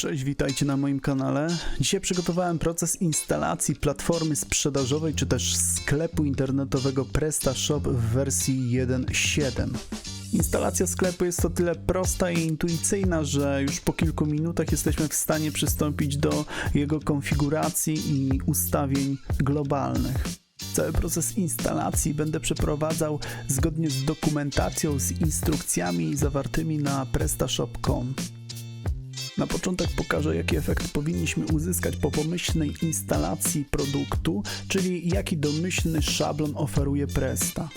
Cześć, witajcie na moim kanale. Dzisiaj przygotowałem proces instalacji platformy sprzedażowej czy też sklepu internetowego PrestaShop w wersji 1.7. Instalacja sklepu jest o tyle prosta i intuicyjna, że już po kilku minutach jesteśmy w stanie przystąpić do jego konfiguracji i ustawień globalnych. Cały proces instalacji będę przeprowadzał zgodnie z dokumentacją, z instrukcjami zawartymi na prestashop.com. Na początek pokażę, jaki efekt powinniśmy uzyskać po pomyślnej instalacji produktu, czyli jaki domyślny szablon oferuje Presta.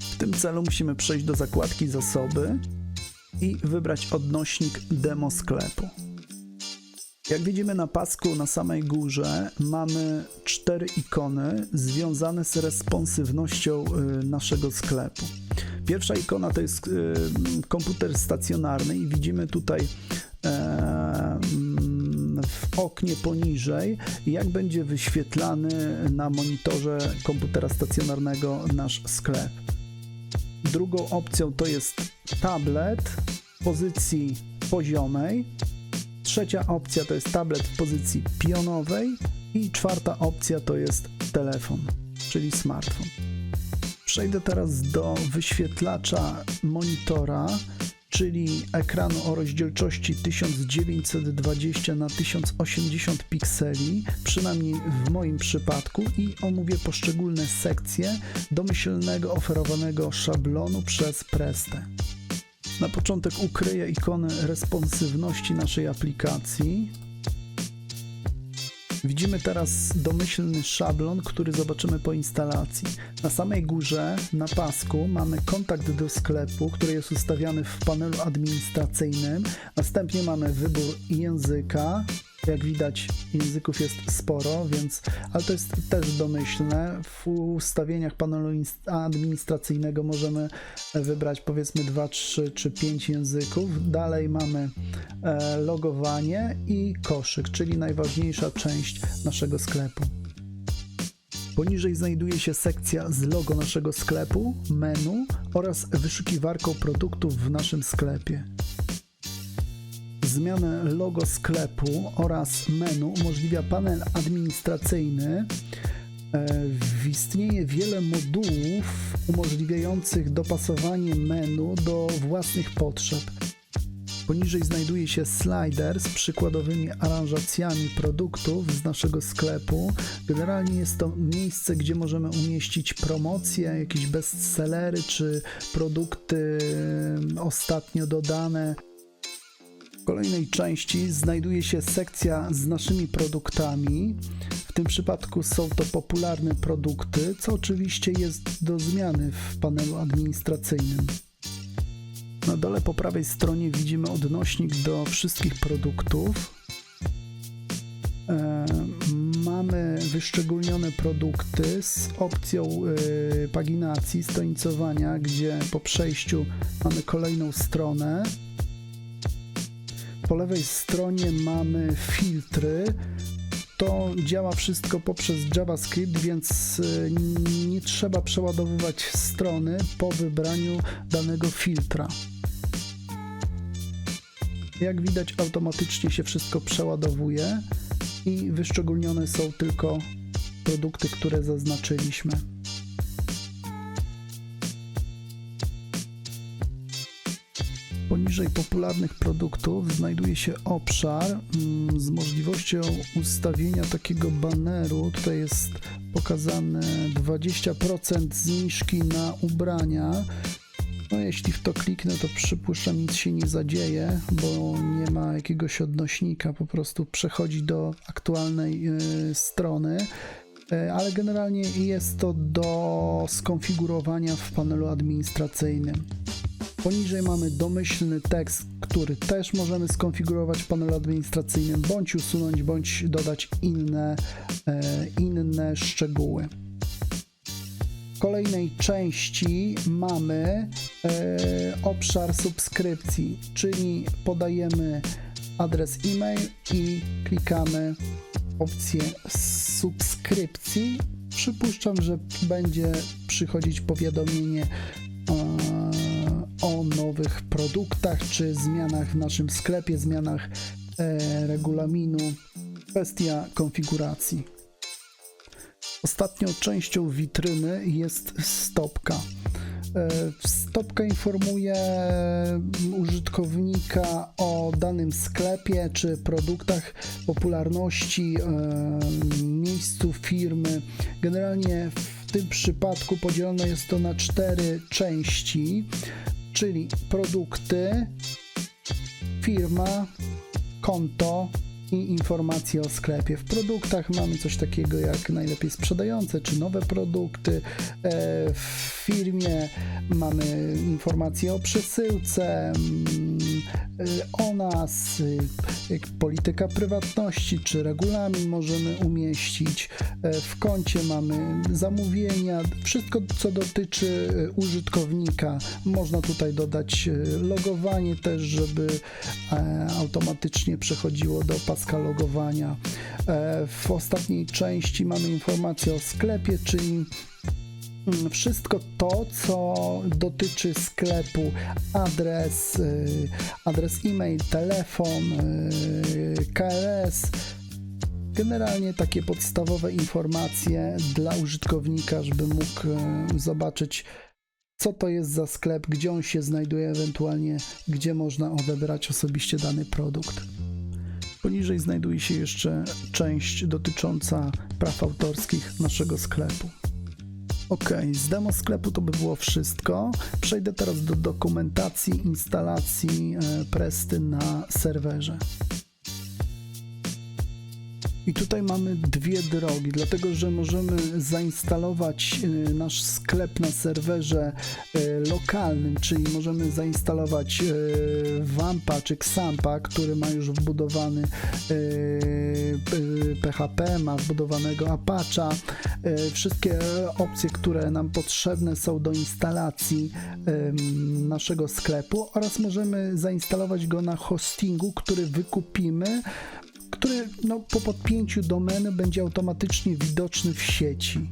W tym celu musimy przejść do zakładki Zasoby i wybrać odnośnik Demo sklepu. Jak widzimy na pasku na samej górze mamy cztery ikony związane z responsywnością y, naszego sklepu. Pierwsza ikona to jest y, komputer stacjonarny i widzimy tutaj e, mm, w oknie poniżej, jak będzie wyświetlany na monitorze komputera stacjonarnego nasz sklep. Drugą opcją to jest tablet w pozycji poziomej. Trzecia opcja to jest tablet w pozycji pionowej i czwarta opcja to jest telefon, czyli smartfon. Przejdę teraz do wyświetlacza monitora, czyli ekranu o rozdzielczości 1920 na 1080 pikseli, przynajmniej w moim przypadku, i omówię poszczególne sekcje domyślnego oferowanego szablonu przez Prestę. Na początek ukryję ikony responsywności naszej aplikacji. Widzimy teraz domyślny szablon, który zobaczymy po instalacji. Na samej górze, na pasku, mamy kontakt do sklepu, który jest ustawiany w panelu administracyjnym. Następnie mamy wybór języka. Jak widać, języków jest sporo, więc, ale to jest też domyślne. W ustawieniach panelu administracyjnego możemy wybrać powiedzmy 2, 3 czy 5 języków. Dalej mamy e, logowanie i koszyk, czyli najważniejsza część naszego sklepu. Poniżej znajduje się sekcja z logo naszego sklepu, menu oraz wyszukiwarką produktów w naszym sklepie. Zmianę logo sklepu oraz menu umożliwia panel administracyjny. E, Istnieje wiele modułów umożliwiających dopasowanie menu do własnych potrzeb. Poniżej znajduje się slider z przykładowymi aranżacjami produktów z naszego sklepu. Generalnie jest to miejsce, gdzie możemy umieścić promocje, jakieś bestsellery czy produkty ostatnio dodane. Kolejnej części znajduje się sekcja z naszymi produktami. W tym przypadku są to popularne produkty, co oczywiście jest do zmiany w panelu administracyjnym. Na dole po prawej stronie widzimy odnośnik do wszystkich produktów. E, mamy wyszczególnione produkty z opcją e, paginacji, stronicowania, gdzie po przejściu mamy kolejną stronę. Po lewej stronie mamy filtry. To działa wszystko poprzez JavaScript, więc y, nie trzeba przeładowywać strony po wybraniu danego filtra. Jak widać, automatycznie się wszystko przeładowuje i wyszczególnione są tylko produkty, które zaznaczyliśmy. Poniżej popularnych produktów znajduje się obszar mm, z możliwością ustawienia takiego baneru. Tutaj jest pokazane 20% zniżki na ubrania. No jeśli w to kliknę, to przypuszczam nic się nie zadzieje, bo nie ma jakiegoś odnośnika, po prostu przechodzi do aktualnej y, strony. Y, ale generalnie jest to do skonfigurowania w panelu administracyjnym. Poniżej mamy domyślny tekst, który też możemy skonfigurować w panelu administracyjnym, bądź usunąć, bądź dodać inne, e, inne szczegóły. W kolejnej części mamy e, obszar subskrypcji, czyli podajemy adres e-mail i klikamy opcję subskrypcji. Przypuszczam, że będzie przychodzić powiadomienie o nowych produktach czy zmianach w naszym sklepie, zmianach e, regulaminu. Kwestia konfiguracji. Ostatnią częścią witryny jest stopka. E, Stopka informuje użytkownika o danym sklepie czy produktach, popularności, e, miejscu firmy. Generalnie w tym przypadku podzielone jest to na cztery części, czyli produkty, firma, konto i informacje o sklepie. W produktach mamy coś takiego jak najlepiej sprzedające czy nowe produkty. E, W firmie mamy informacje o przesyłce, e, o nas, y, jak polityka prywatności czy regulamin możemy umieścić. W koncie mamy zamówienia, wszystko co dotyczy użytkownika. Można tutaj dodać logowanie też, żeby e, automatycznie przechodziło do paska logowania. E, W ostatniej części mamy informacje o sklepie, czyli wszystko to, co dotyczy sklepu, adres, y, adres e-mail, telefon, y, KRS. Generalnie takie podstawowe informacje dla użytkownika, żeby mógł y, zobaczyć, co to jest za sklep, gdzie on się znajduje, ewentualnie gdzie można odebrać osobiście dany produkt. Poniżej znajduje się jeszcze część dotycząca praw autorskich naszego sklepu. Ok, z demo sklepu to by było wszystko. Przejdę teraz do dokumentacji instalacji e, Presty na serwerze. I tutaj mamy dwie drogi, dlatego że możemy zainstalować e, nasz sklep na serwerze e, lokalnym, czyli możemy zainstalować e, Wampa czy Xampa, który ma już wbudowany e, PHP, ma wbudowanego Apache'a. E, Wszystkie opcje, które nam potrzebne są do instalacji naszego sklepu oraz możemy zainstalować go na hostingu, który wykupimy który no, po podpięciu domeny będzie automatycznie widoczny w sieci.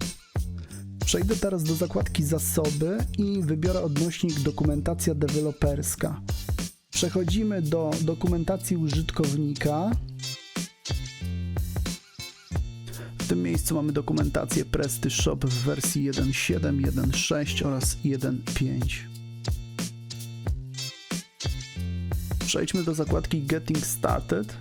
Przejdę teraz do zakładki zasoby i wybiorę odnośnik dokumentacja deweloperska. Przechodzimy do dokumentacji użytkownika. W tym miejscu mamy dokumentację Presty Shop w wersji 1.7, 1.6 oraz 1.5. Przejdźmy do zakładki Getting Started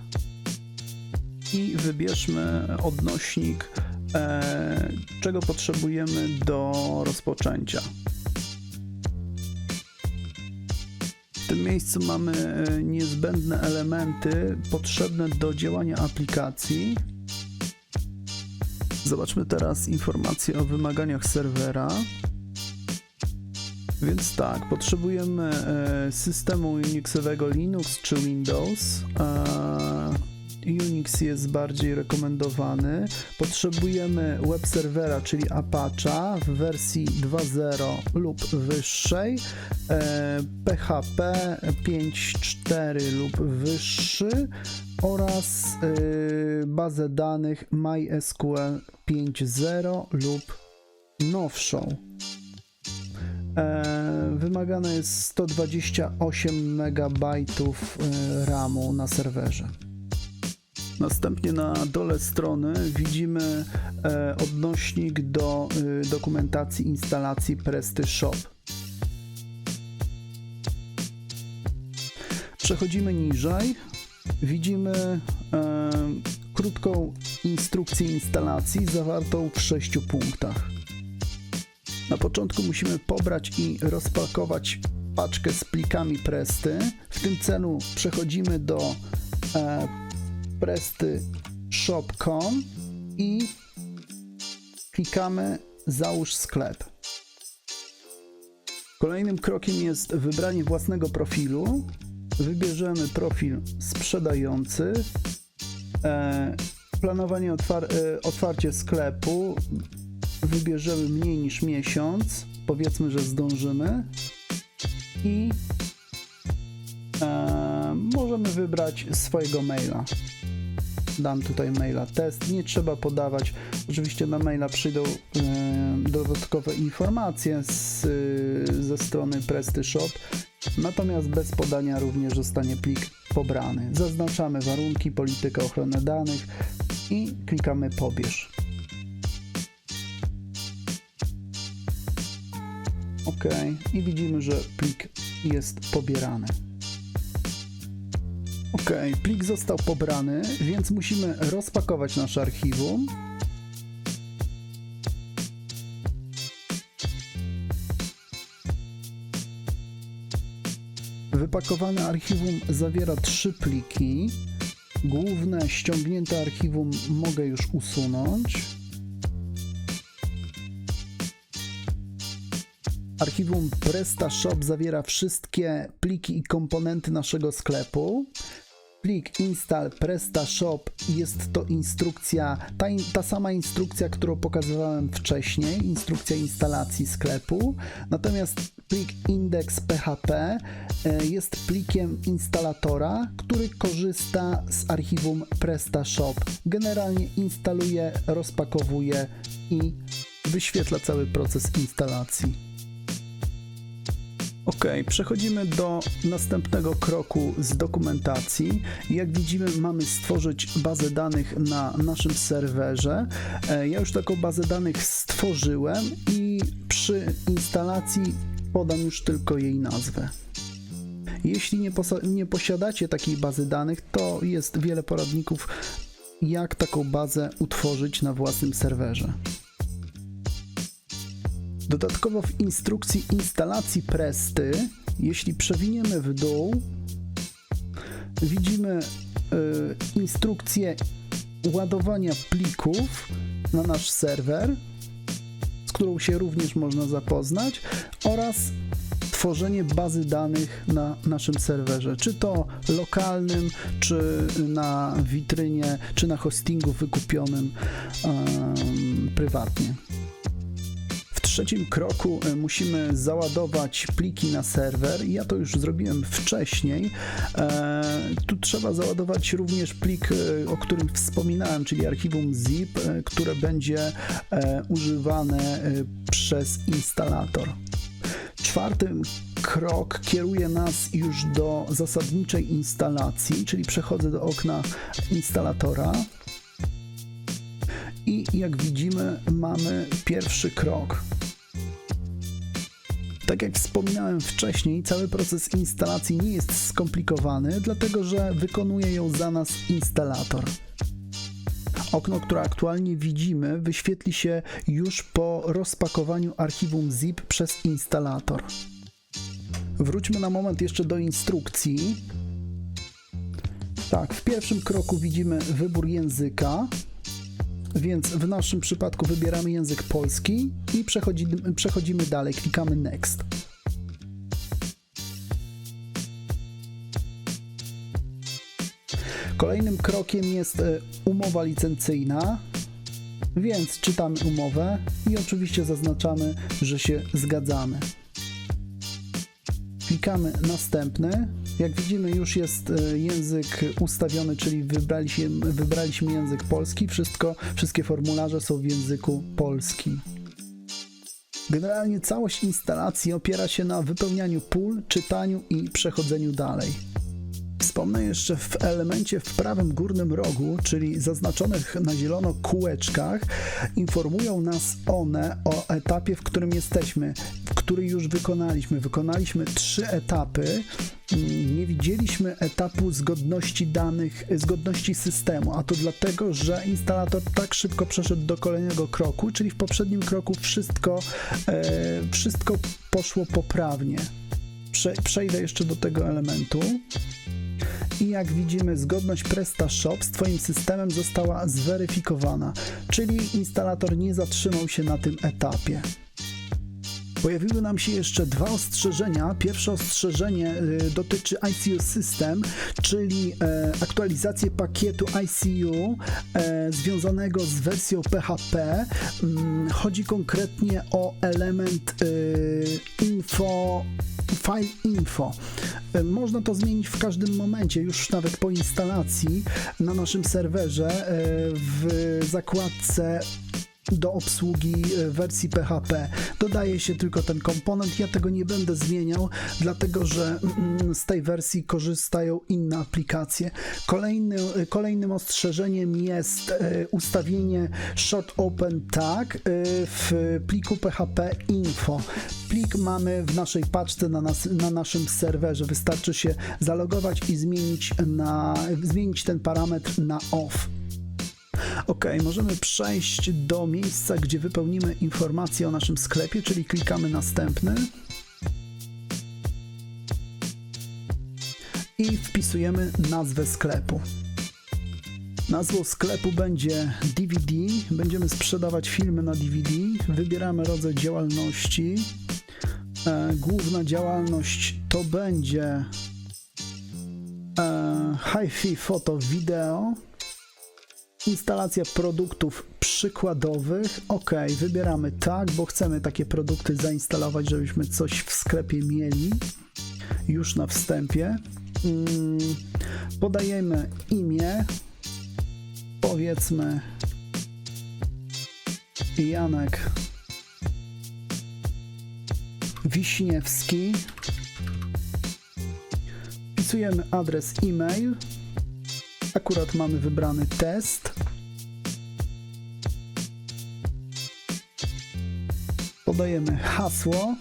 i wybierzmy odnośnik, e, czego potrzebujemy do rozpoczęcia. W tym miejscu mamy e, niezbędne elementy potrzebne do działania aplikacji. Zobaczmy teraz informacje o wymaganiach serwera. Więc tak, potrzebujemy e, systemu Unixowego Linux czy Windows. E, Unix jest bardziej rekomendowany. Potrzebujemy web serwera, czyli Apache'a w wersji 2.0 lub wyższej, e, PHP 5.4 lub wyższy oraz e, bazę danych MySQL 5.0 lub nowszą. E, wymagane jest 128 MB RAMu na serwerze. Następnie na dole strony widzimy e, odnośnik do e, dokumentacji instalacji Presty Shop. Przechodzimy niżej. Widzimy e, krótką instrukcję instalacji zawartą w sześciu punktach. Na początku musimy pobrać i rozpakować paczkę z plikami Presty. W tym celu przechodzimy do e, Presty shop.com i klikamy załóż sklep. Kolejnym krokiem jest wybranie własnego profilu. Wybierzemy profil sprzedający, e, planowanie otwar e, otwarcie sklepu. Wybierzemy mniej niż miesiąc, powiedzmy, że zdążymy i e, możemy wybrać swojego maila dam tutaj maila test. Nie trzeba podawać. Oczywiście na maila przyjdą e, dodatkowe informacje z, e, ze strony Presty Shop, Natomiast bez podania również zostanie plik pobrany. Zaznaczamy warunki, politykę ochrony danych i klikamy pobierz. OK i widzimy, że plik jest pobierany. OK, plik został pobrany, więc musimy rozpakować nasze archiwum. Wypakowane archiwum zawiera trzy pliki. Główne ściągnięte archiwum mogę już usunąć. Archiwum PrestaShop zawiera wszystkie pliki i komponenty naszego sklepu. Plik install PrestaShop jest to instrukcja, ta, ta sama instrukcja, którą pokazywałem wcześniej, instrukcja instalacji sklepu. Natomiast plik index.php e, jest plikiem instalatora, który korzysta z archiwum PrestaShop. Generalnie instaluje, rozpakowuje i wyświetla cały proces instalacji. Ok, przechodzimy do następnego kroku z dokumentacji. Jak widzimy, mamy stworzyć bazę danych na naszym serwerze. E, Ja już taką bazę danych stworzyłem i przy instalacji podam już tylko jej nazwę. Jeśli nie, nie posiadacie takiej bazy danych, to jest wiele poradników, jak taką bazę utworzyć na własnym serwerze. Dodatkowo w instrukcji instalacji Presty, jeśli przewiniemy w dół, widzimy y, instrukcję ładowania plików na nasz serwer, z którą się również można zapoznać, oraz tworzenie bazy danych na naszym serwerze, czy to lokalnym, czy na witrynie, czy na hostingu wykupionym prywatnie. Trzecim kroku e, musimy załadować pliki na serwer. Ja to już zrobiłem wcześniej. E, tu trzeba załadować również plik, e, o którym wspominałem, czyli archiwum zip, które będzie używane przez instalator. Czwarty krok kieruje nas już do zasadniczej instalacji, czyli przechodzę do okna instalatora. I jak widzimy, mamy pierwszy krok. Tak jak wspominałem wcześniej, cały proces instalacji nie jest skomplikowany, dlatego że wykonuje ją za nas instalator. Okno, które aktualnie widzimy, wyświetli się już po rozpakowaniu archiwum zip przez instalator. Wróćmy na moment jeszcze do instrukcji. Tak, w pierwszym kroku widzimy wybór języka, więc w naszym przypadku wybieramy język polski i przechodzimy, przechodzimy dalej, klikamy Next. Kolejnym krokiem jest e, umowa licencyjna, więc czytamy umowę i oczywiście zaznaczamy, że się zgadzamy. Klikamy następny. Jak widzimy, już jest e, język ustawiony, czyli wybraliśmy, wybraliśmy język polski. Wszystko, wszystkie formularze są w języku polskim. Generalnie całość instalacji opiera się na wypełnianiu pól, czytaniu i przechodzeniu dalej. Wspomnę jeszcze w elemencie w prawym górnym rogu, czyli zaznaczonych na zielono kółeczkach, informują nas one o etapie, w którym jesteśmy, który już wykonaliśmy. Wykonaliśmy trzy etapy. Mm, Nie widzieliśmy etapu zgodności danych, zgodności systemu, a to dlatego, że instalator tak szybko przeszedł do kolejnego kroku, czyli w poprzednim kroku wszystko, e, wszystko poszło poprawnie. Prze, przejdę jeszcze do tego elementu. I jak widzimy, zgodność PrestaShop z Twoim systemem została zweryfikowana, czyli instalator nie zatrzymał się na tym etapie. Pojawiły nam się jeszcze dwa ostrzeżenia. Pierwsze ostrzeżenie y, dotyczy ICU System, czyli e, aktualizację pakietu ICU e, związanego z wersją PHP. Mm, chodzi konkretnie o element info file info. E, Można to zmienić w każdym momencie, już nawet po instalacji na naszym serwerze e, w zakładce do obsługi e, wersji PHP. Dodaje się tylko ten komponent. Ja tego nie będę zmieniał, dlatego że mm, z tej wersji korzystają inne aplikacje. Kolejny, e, kolejnym ostrzeżeniem jest e, ustawienie short open tag w pliku PHP info. Plik mamy w naszej paczce na, nas, na naszym serwerze. Wystarczy się zalogować i zmienić, na, zmienić ten parametr na off. Ok, możemy przejść do miejsca, gdzie wypełnimy informacje o naszym sklepie, czyli klikamy następny. I wpisujemy nazwę sklepu. Nazwą sklepu będzie DVD. Będziemy sprzedawać filmy na DVD. Wybieramy rodzaj działalności. E, główna działalność to będzie e, hi-fi foto instalacja produktów przykładowych. Ok, wybieramy tak, bo chcemy takie produkty zainstalować, żebyśmy coś w sklepie mieli już na wstępie. Mm, podajemy imię, powiedzmy Janek Wiśniewski. Wpisujemy adres e-mail. Akurat mamy wybrany test. Podajemy hasło.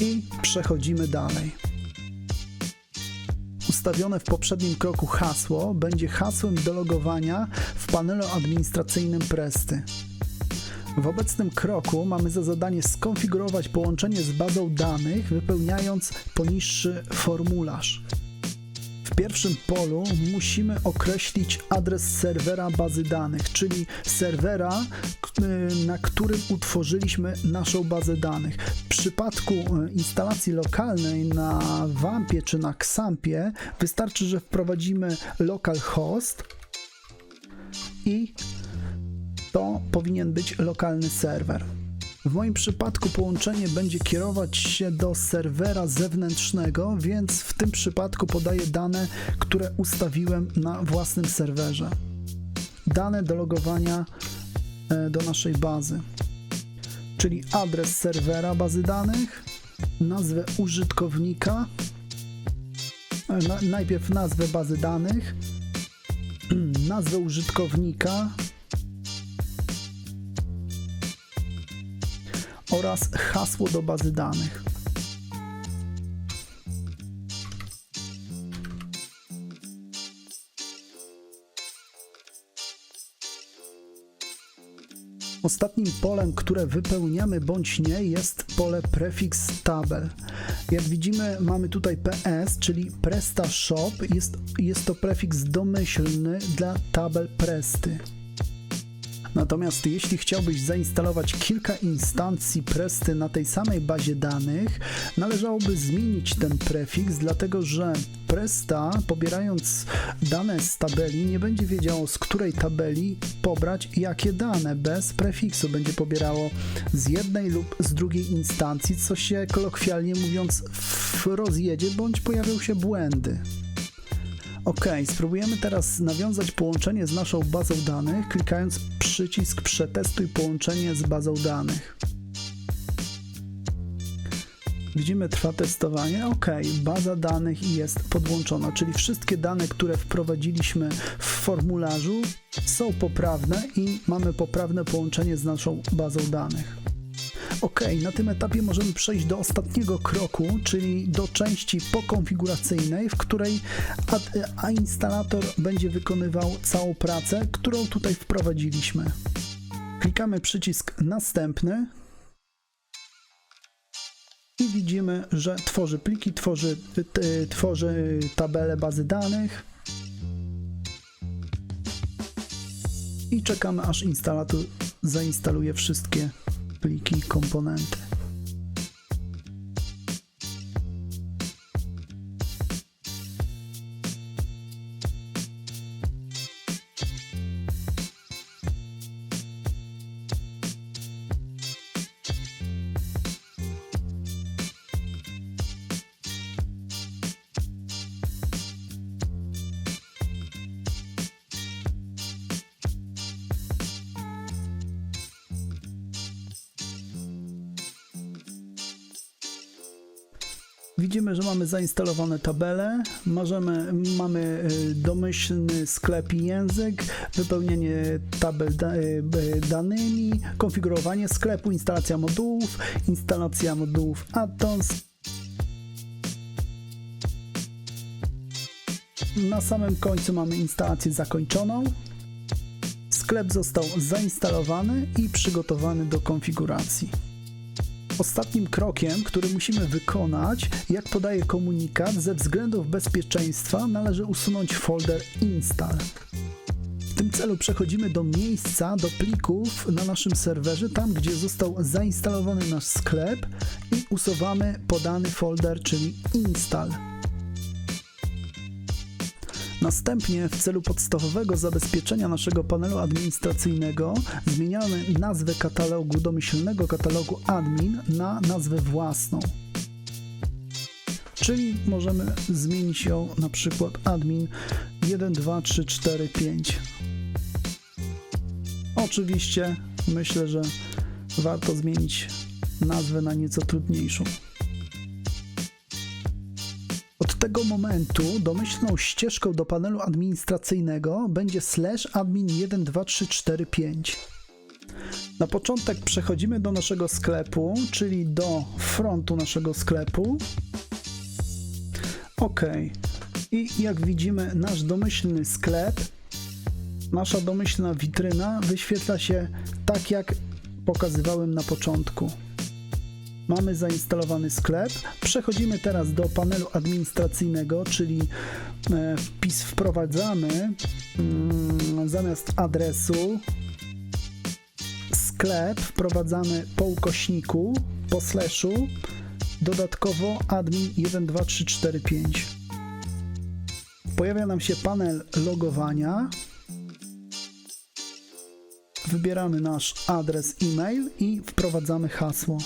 I przechodzimy dalej. Ustawione w poprzednim kroku hasło będzie hasłem do logowania w panelu administracyjnym Presty. W obecnym kroku mamy za zadanie skonfigurować połączenie z bazą danych, wypełniając poniższy formularz. W pierwszym polu musimy określić adres serwera bazy danych, czyli serwera, na którym utworzyliśmy naszą bazę danych. W przypadku y, instalacji lokalnej na WAMPie czy na XAMPie wystarczy, że wprowadzimy localhost i to powinien być lokalny serwer. W moim przypadku połączenie będzie kierować się do serwera zewnętrznego, więc w tym przypadku podaję dane, które ustawiłem na własnym serwerze. Dane do logowania e, do naszej bazy, czyli adres serwera bazy danych, nazwę użytkownika, e, na, najpierw nazwę bazy danych, nazwę użytkownika, oraz hasło do bazy danych. Ostatnim polem, które wypełniamy bądź nie, jest pole prefix tabel. Jak widzimy, mamy tutaj PS, czyli PrestaShop. Jest, jest to prefiks domyślny dla tabel Presty. Natomiast jeśli chciałbyś zainstalować kilka instancji Presty na tej samej bazie danych, należałoby zmienić ten prefiks, dlatego że Presta, pobierając dane z tabeli, nie będzie wiedziało z której tabeli pobrać jakie dane. Bez prefiksu będzie pobierało z jednej lub z drugiej instancji, co się kolokwialnie mówiąc rozjedzie, bądź pojawią się błędy. Ok, spróbujemy teraz nawiązać połączenie z naszą bazą danych, klikając przycisk Przetestuj połączenie z bazą danych. Widzimy, trwa testowanie. Ok, baza danych jest podłączona, czyli wszystkie dane, które wprowadziliśmy w formularzu są poprawne i mamy poprawne połączenie z naszą bazą danych. Ok, na tym etapie możemy przejść do ostatniego kroku, czyli do części pokonfiguracyjnej, w której ad, a instalator będzie wykonywał całą pracę, którą tutaj wprowadziliśmy. Klikamy przycisk następny i widzimy, że tworzy pliki, tworzy, t, tworzy tabelę bazy danych. I czekamy aż instalator zainstaluje wszystkie pliki i komponenty. Widzimy, że mamy zainstalowane tabele, możemy, mamy y, domyślny sklep i język, wypełnienie tabel da, y, danymi, konfigurowanie sklepu, instalacja modułów, instalacja modułów Addons. Na samym końcu mamy instalację zakończoną. Sklep został zainstalowany i przygotowany do konfiguracji. Ostatnim krokiem, który musimy wykonać, jak podaje komunikat, ze względów bezpieczeństwa należy usunąć folder install. W tym celu przechodzimy do miejsca, do plików na naszym serwerze, tam gdzie został zainstalowany nasz sklep i usuwamy podany folder, czyli install. Następnie w celu podstawowego zabezpieczenia naszego panelu administracyjnego zmieniamy nazwę katalogu domyślnego katalogu admin na nazwę własną. Czyli możemy zmienić ją na przykład admin 1, 2, 3, 4, 5. Oczywiście myślę, że warto zmienić nazwę na nieco trudniejszą. Tego momentu domyślną ścieżką do panelu administracyjnego będzie slash admin 12345. Na początek przechodzimy do naszego sklepu, czyli do frontu naszego sklepu. OK. I jak widzimy, nasz domyślny sklep, nasza domyślna witryna wyświetla się tak, jak pokazywałem na początku. Mamy zainstalowany sklep. Przechodzimy teraz do panelu administracyjnego, czyli e, wpis wprowadzamy mm, zamiast adresu sklep wprowadzamy po ukośniku, po slashu, dodatkowo admin 12345. Pojawia nam się panel logowania. Wybieramy nasz adres e-mail i wprowadzamy hasło.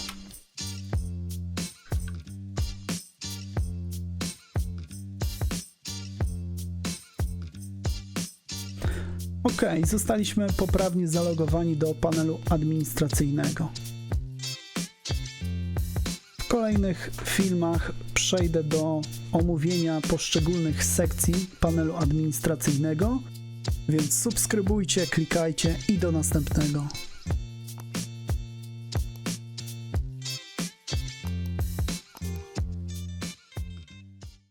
Ok, zostaliśmy poprawnie zalogowani do panelu administracyjnego. W kolejnych filmach przejdę do omówienia poszczególnych sekcji panelu administracyjnego, więc subskrybujcie, klikajcie i do następnego.